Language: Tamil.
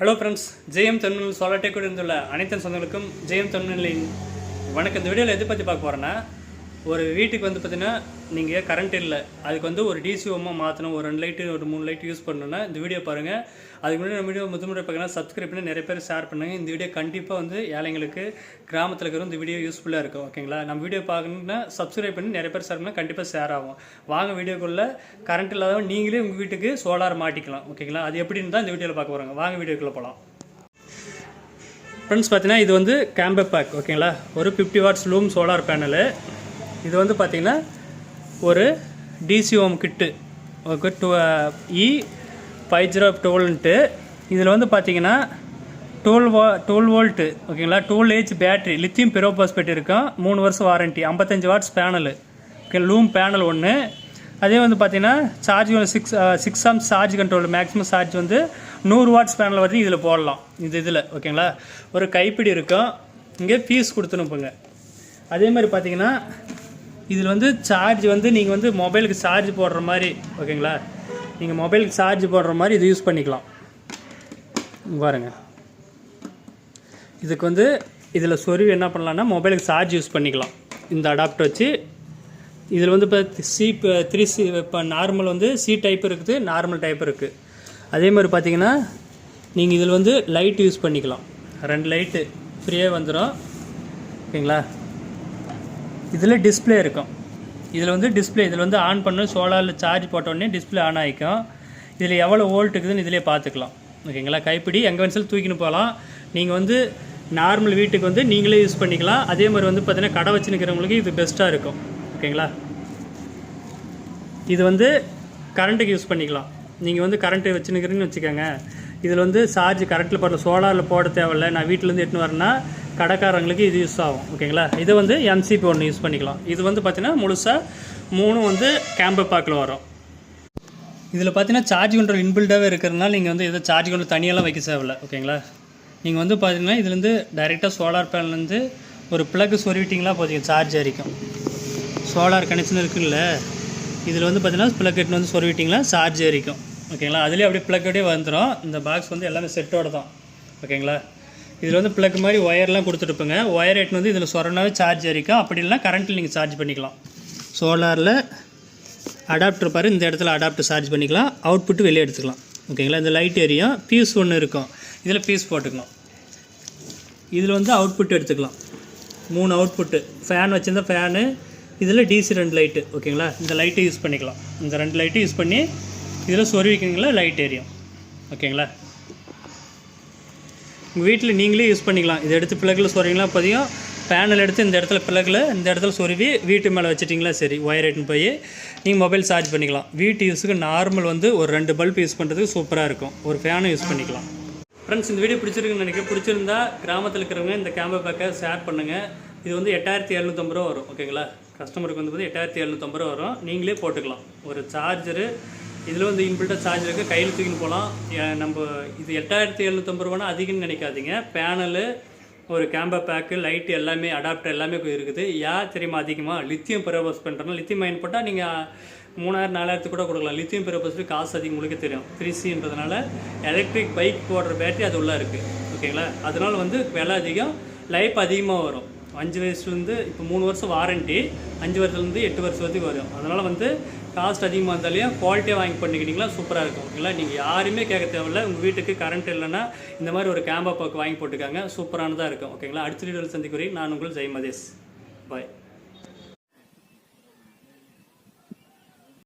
ஹலோ ஃப்ரெண்ட்ஸ் ஜெயம் தமிழ் சோலாட்டே கூட இருந்துள்ள அனைத்து சொந்தங்களுக்கும் ஜெயம் தமிழின் வணக்கம். இந்த வீடியோவில் எதை பற்றி பார்க்க போகிறேன்னா ஒரு வீட்டுக்கு வந்து பார்த்தீங்கன்னா நீங்கள் கரண்ட் இல்லை. அதுக்கு வந்து ஒரு டிசிஓமாக மாற்றணும் ஒரு ரெண்டு லைட்டு ஒரு மூணு லைட் யூஸ் பண்ணணும்னா இந்த வீடியோ பாருங்கள் அதுக்கு முன்னாடி நம்ம வீடியோ முதல்முறை பார்க்கலாம் சப்ஸ்கிரைப் பண்ணி நிறைய பேர் ஷேர் பண்ணுங்கள் இந்த வீடியோ கண்டிப்பாக வந்து ஏழைங்களுக்கு கிராமத்தில் இருக்கிற இந்த வீடியோ யூஸ்ஃபுல்லாக இருக்கும். ஓகேங்களா நம்ம வீடியோ பார்க்கணுன்னா சப்ஸ்கிரைப் பண்ணி நிறைய பேர் ஷேர் பண்ணால் கண்டிப்பாக ஷேர் ஆகும். வாங்க வீடியோக்குள்ளே கரண்ட் இல்லாதவங்க நீங்களே உங்கள் வீட்டுக்கு சோலார் மாட்டிக்கலாம். ஓகேங்களா அது எப்படின்னு தான் இந்த வீடியோவில் பார்க்க போகிறாங்க வாங்க வீடியோக்குள்ளே போகலாம் ஃப்ரெண்ட்ஸ் பார்த்தீங்கன்னா இது வந்து கேம்பே பேக் ஓகேங்களா ஒரு fifty watts Loom solar panel இது வந்து பார்த்திங்கன்னா ஒரு DC home kit okay two E five zero twelve இதில் வந்து பார்த்தீங்கன்னா டுவெல் வோ டுவெல் வோல்ட்டு ஓகேங்களா twelve A H battery lithium ferrophosphate இருக்கும். மூணு வருஷம் வாரண்ட்டி ஐம்பத்தஞ்சு watts panel okay Loom panel ஒன்று அதே வந்து பார்த்திங்கன்னா சார்ஜ் வந்து சிக்ஸ் சிக்ஸ் ஆம் சார்ஜ் கண்ட்ரோல் மேக்ஸிமம் சார்ஜ் வந்து நூறு வாட்ஸ் பேனல் வரைக்கும் இதில் போடலாம். இது இதில் ஓகேங்களா ஒரு கைப்பிடி இருக்கும். இங்கே ஃபீஸ் கொடுத்துனுப்புங்க. அதே மாதிரி பார்த்தீங்கன்னா இதில் வந்து சார்ஜ் வந்து நீங்கள் வந்து மொபைலுக்கு சார்ஜ் போடுற மாதிரி ஓகேங்களா? நீங்கள் மொபைலுக்கு சார்ஜ் போடுற மாதிரி இது யூஸ் பண்ணிக்கலாம். பாருங்க. இதுக்கு வந்து இதில் சொருவி என்ன பண்ணலான்னா மொபைலுக்கு சார்ஜ் யூஸ் பண்ணிக்கலாம். இந்த அடாப்டர் வச்சு. இதில் வந்து இப்போ சி த்ரீ சி இப்போ நார்மல் வந்து சி டைப் இருக்குது நார்மல் டைப் இருக்குது அதே மாதிரி பார்த்தீங்கன்னா நீங்கள் இதில் வந்து லைட் யூஸ் பண்ணிக்கலாம். ரெண்டு லைட்டு ஃப்ரீயாக வந்துடும் ஓகேங்களா? இதில் டிஸ்ப்ளே இருக்கும். இதில் வந்து டிஸ்ப்ளே இதில் வந்து ஆன் பண்ண சோலாரில் சார்ஜ் போட்டோடனே டிஸ்பிளே டிஸ்ப்ளே ஆன் ஆகிக்கும். இதில் எவ்வளோ வோல்ட் இருக்குதுன்னு இதிலே பார்த்துக்கலாம். ஓகேங்களா கைப்பிடி எங்கே வேணாலும் தூக்கின்னு போகலாம். நீங்கள் வந்து நார்மல் வீட்டுக்கு வந்து நீங்களே யூஸ் பண்ணிக்கலாம். அதே மாதிரி வந்து பார்த்தீங்கன்னா கடை வச்சுருக்கிறவங்களுக்கு இது பெஸ்ட்டாக இருக்கும். ஓகேங்களா இது வந்து கரண்ட்டுக்கு யூஸ் பண்ணிக்கலாம். நீங்கள் வந்து கரண்ட்டு வச்சுன்னுக்கிறீங்கன்னு வச்சுக்கோங்க. இதில் வந்து சார்ஜ் கரண்ட்டில் போடுற சோலாரில் போட தேவையில்ல. நான் வீட்டிலேருந்து எட்டுன்னு வரேன்னா கடைக்காரங்களுக்கு இது யூஸ் ஆகும் ஓகேங்களா இதை வந்து எம்சிபி ஒன்று யூஸ் பண்ணிக்கலாம். இது வந்து பார்த்தீங்கன்னா முழுசாக மூணும் வந்து கேம்பு பேக்கில் வரும். இதில் பார்த்தீங்கன்னா சார்ஜ் கண்ட்ரோல் இன்பில்டாகவே இருக்கிறதுனால நீங்கள் வந்து எதோ சார்ஜ் கண்ட்ரோல் தனியெல்லாம் வைக்க தேவையில்ல ஓகேங்களா நீங்கள் வந்து பார்த்தீங்கன்னா இதுலேருந்து டைரெக்டாக சோலார் பேனல்லேருந்து ஒரு ப்ளக் சொருவிட்டிங்களா போதுங்க சார்ஜ் அரிக்கும் சோலார் கனெக்ஷன் இருக்குல்ல இதில் வந்து பார்த்தீங்கன்னா ப்ளக் எட்டுன்னு வந்து சொருவிட்டிங்களா சார்ஜ் அரிக்கும் ஓகேங்களா அதுலேயே அப்படியே ப்ளக் வந்துடும் இந்த பாக்ஸ் வந்து எல்லாமே செட்டோட தான் ஓகேங்களா இதில் வந்து ப்ளக் மாதிரி ஒயர்லாம் கொடுத்துருப்பேங்க ஒயர் எட்டுன்னு வந்து இதில் சொரணாவே சார்ஜ் எரிக்கும் அப்படி இல்லைனா கரண்ட்டில் நீங்கள் சார்ஜ் பண்ணிக்கலாம். சோலாரில் அடாப்டர் பாரு இந்த இடத்துல அடாப்டர் சார்ஜ் பண்ணிக்கலாம். அவுட்புட்டு வெளியே எடுத்துக்கலாம். ஓகேங்களா இந்த லைட் ஏரியா பீஸ் ஒன்று இருக்கும். இதில் பீஸ் போட்டுக்கலாம். இதில் வந்து அவுட்புட் எடுத்துக்கலாம். மூணு அவுட்புட்டு ஃபேன் வச்சுருந்தா ஃபேனு இதில் டிசி ரெண்டு லைட்டு ஓகேங்களா இந்த லைட்டை யூஸ் பண்ணிக்கலாம். இந்த ரெண்டு லைட்டு யூஸ் பண்ணி இதில் சொருவிக்கிங்களா லைட் ஏரியும் ஓகேங்களா உங்கள் வீட்டில் நீங்களே யூஸ் பண்ணிக்கலாம். இதை எடுத்து பிளக்கில் சொறீங்களா பதியும் பேனல் எடுத்து இந்த இடத்துல பிளக்கில் இந்த இடத்துல சொருவி வீட்டு மேலே வச்சிட்டிங்களா சரி ஒயர் எட்டுன்னு போய் நீங்கள் மொபைல் சார்ஜ் பண்ணிக்கலாம். வீட்டு யூஸுக்கு நார்மல் வந்து ஒரு ரெண்டு பல்ப் யூஸ் பண்ணுறதுக்கு சூப்பராக இருக்கும். ஒரு ஃபேனை யூஸ் பண்ணிக்கலாம். ஃப்ரெண்ட்ஸ் இந்த வீடியோ பிடிச்சிருக்குன்னு நினைக்கிறேன். பிடிச்சிருந்தா கிராமத்தில் இருக்கிறவங்க இந்த கேமரா பேக்கை ஷேர் பண்ணுங்கள் இது வந்து எட்டாயிரத்தி எழுநூற்றம்பது ரூபா வரும். ஓகேங்களா கஸ்டமருக்கு வந்து பார்த்தீங்கன்னா எட்டாயிரத்தி எழுநூற்றம்பது ரூபா வரும். நீங்களே போட்டுக்கலாம். ஒரு சார்ஜரு இதில் வந்து இன்பில்ட்டாக சார்ஜ் இருக்குது கையில் தூக்கின்னு போகலாம். ஏன் நம்ம இது எட்டாயிரத்தி எழுநூற்றம்பது ரூபானா அதிகம்னு நினைக்காதீங்க. பேனலு ஒரு கேம்பா பேக்கு லைட்டு எல்லாமே அடாப்டர் எல்லாமே இருக்குது. யார் தெரியுமா அதிகமாக லித்தியம் பெரோபஸ் பண்ணுறோம் லித்தியம் மைன் போட்டால் நீங்கள் மூணாயிரம் நாலாயிரத்துக்கு கூட கொடுக்கலாம். லித்தியம் பெரோபஸ் காசு அதிகம் உங்களுக்கு தெரியும். த்ரீ சின்றதுனால எலக்ட்ரிக் பைக் போடுற பேட்டரி அது உள்ளே இருக்குது ஓகேங்களா? அதனால் வந்து விலை அதிகம். லைஃப் அதிகமாக வரும். அஞ்சு வயசுலேருந்து இப்போ மூணு வருஷம் வாரண்ட்டி அஞ்சு வருஷத்துலேருந்து எட்டு வருஷம் வரைக்கும் வரும். அதனால் வந்து காஸ்ட் அதிகமாக இருந்தாலையும் குவாலிட்டியாக வாங்கி பண்ணிக்கிட்டிங்களா சூப்பராக இருக்கும். ஓகேங்களா நீங்கள் யாருமே கேட்க தேவையில்ல. உங்கள் வீட்டுக்கு கரண்ட் இல்லைன்னா இந்த மாதிரி ஒரு கேம்பா பாக்கு வாங்கி போட்டுக்காங்க. சூப்பரானதாக இருக்கும். ஓகேங்களா? அடுத்த வீடியோவில் சந்திக்கிறேன். நான் உங்கள் ஜெய் மதேஷ். பாய்